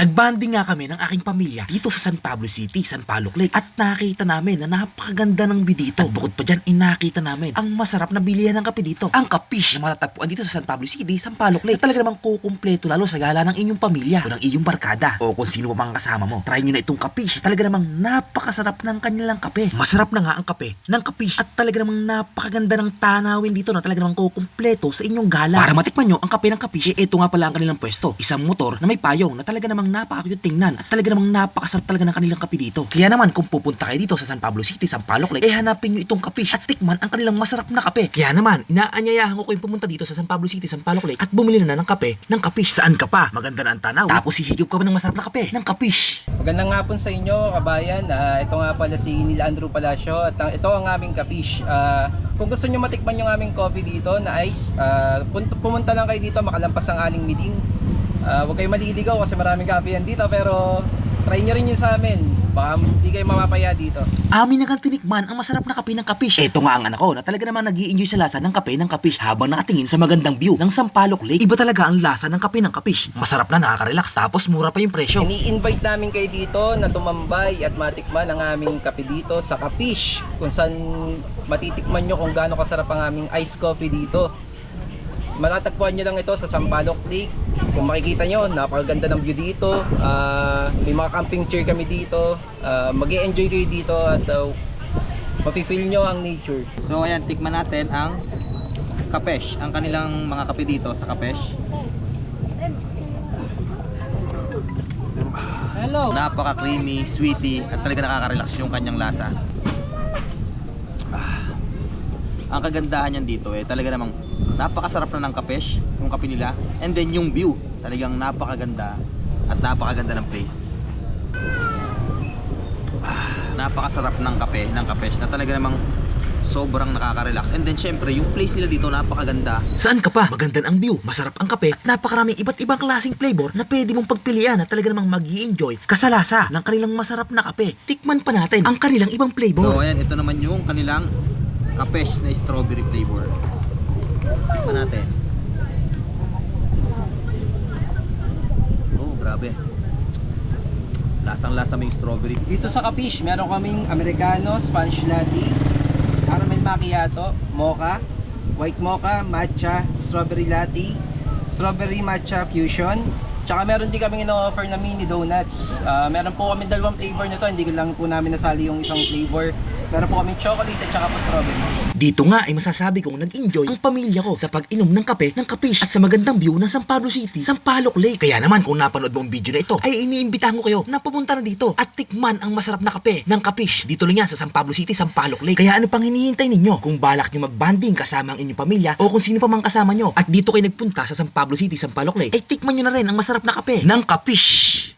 Nagbanding nga kami ng aking pamilya dito sa San Pablo City, San Pablo Lake at nakita namin na napakaganda ng view dito. At bukod pa dyan, inakita namin ang masarap na bilihan ng kape dito. Ang kapish na matatagpuan dito sa San Pablo City, San Pablo Lake. Na talaga namang kukumpleto lalo sa gala ng inyong pamilya o ng iyong barkada o kung sino pa mang kasama mo. Try nyo na itong kapish. Talaga namang napakasarap ng kanilang kape. Masarap na nga ang kape ng kapish at talaga namang napakaganda ng tanawin dito na talaga namang kukumpleto sa inyong gala. Para matikman nyo ang kape ng kapish, eh ito nga pala ang kanilang pwesto. Isang motor na may payong na talaga namang napakakute tingnan at talaga namang napakasarap talaga ng kanilang kape dito. Kaya naman kung pupunta kayo dito sa San Pablo City, San Paloc Lake, eh hanapin nyo itong kape at tikman ang kanilang masarap na kape. Kaya naman, inaanyayahan ko kayong pumunta dito sa San Pablo City, San Paloc Lake at bumili na ng kape ng kapish. Saan ka pa? Maganda na ang tanaw. Tapos hihigop ka pa ng masarap na kape ng kapish. Magandang hapon sa inyo, kabayan. Ah, ito nga pala si Neil Andrew Palacio at ito ang aming kapish. Ah, kung gusto nyo matikman yung aming coffee dito na ice, pun- pumunta lang kayo dito, makalampas ang aling meeting. Ah, huwag kayo maliligaw kasi maraming kape yan dito pero try nyo rin yun sa amin. Baka hindi kayo mamapaya dito. Amin na kang tinikman ang masarap na kape ng kapish. Ito nga ang anak ko na talaga naman nag enjoy sa lasa ng kape ng kapish habang nakatingin sa magandang view ng Sampaloc Lake. Iba talaga ang lasa ng kape ng kapish. Masarap na nakaka-relax tapos mura pa yung presyo. Ini-invite namin kayo dito na tumambay at matikman ang aming kape dito sa Kapish kung saan matitikman nyo kung gaano kasarap ang aming iced coffee dito. Matatagpuan nyo lang ito sa Sampaloc Lake. Kung makikita nyo, napakaganda ng view dito. Ah, may mga camping chair kami dito. Uh, mag enjoy kayo dito at uh, mafe-feel nyo ang nature. So ayan, tikman natin ang Kapesh, ang kanilang mga kape dito sa Kapesh. Hello! Napaka-creamy, sweety, at talaga nakaka-relax yung kanyang lasa. Ah. Ang kagandahan niyan dito eh, talaga namang napakasarap na ng Kapesh, yung kape nila. And then yung view, talagang napakaganda at napakaganda ng place. Ah, napakasarap ng kape, ng Kapesh na talaga namang sobrang nakaka-relax. And then syempre, yung place nila dito napakaganda. Saan ka pa? Maganda ang view, masarap ang kape, at napakaraming iba't ibang klaseng flavor na pwede mong pagpilian na talaga namang mag enjoy kasalasa ng kanilang masarap na kape. Tikman pa natin ang kanilang ibang So flavor. ayan, ito naman yung kanilang kapesh na strawberry flavor. Tikman natin. Oh, grabe. Lasang lasa may strawberry. Dito sa Kapish, meron kaming Americano, Spanish Latte, Caramel Macchiato, Mocha, White Mocha, Matcha, Strawberry Latte, Strawberry Matcha Fusion, Tsaka meron din kaming ino-offer na mini donuts. Ah, meron po kami dalawang flavor nito, hindi ko lang po namin nasali yung isang flavor. Meron po kami chocolate at tsaka po strawberry. Dito nga ay masasabi kong nag-enjoy ang pamilya ko sa pag-inom ng kape ng kapish at sa magandang view ng San Pablo City, San Paloc Lake. Kaya naman kung napanood mo ang video na ito, ay iniimbitahan ko kayo na pumunta na dito at tikman ang masarap na kape ng kapish. Dito lang yan sa San Pablo City, San Paloc Lake. Kaya ano pang hinihintay ninyo? Kung balak nyo magbanding kasama ang inyong pamilya o kung sino pa mang kasama nyo at dito kayo nagpunta sa San Pablo City, San Paloc Lake, ay tikman nyo na rin ang masarap na kape ng kapish.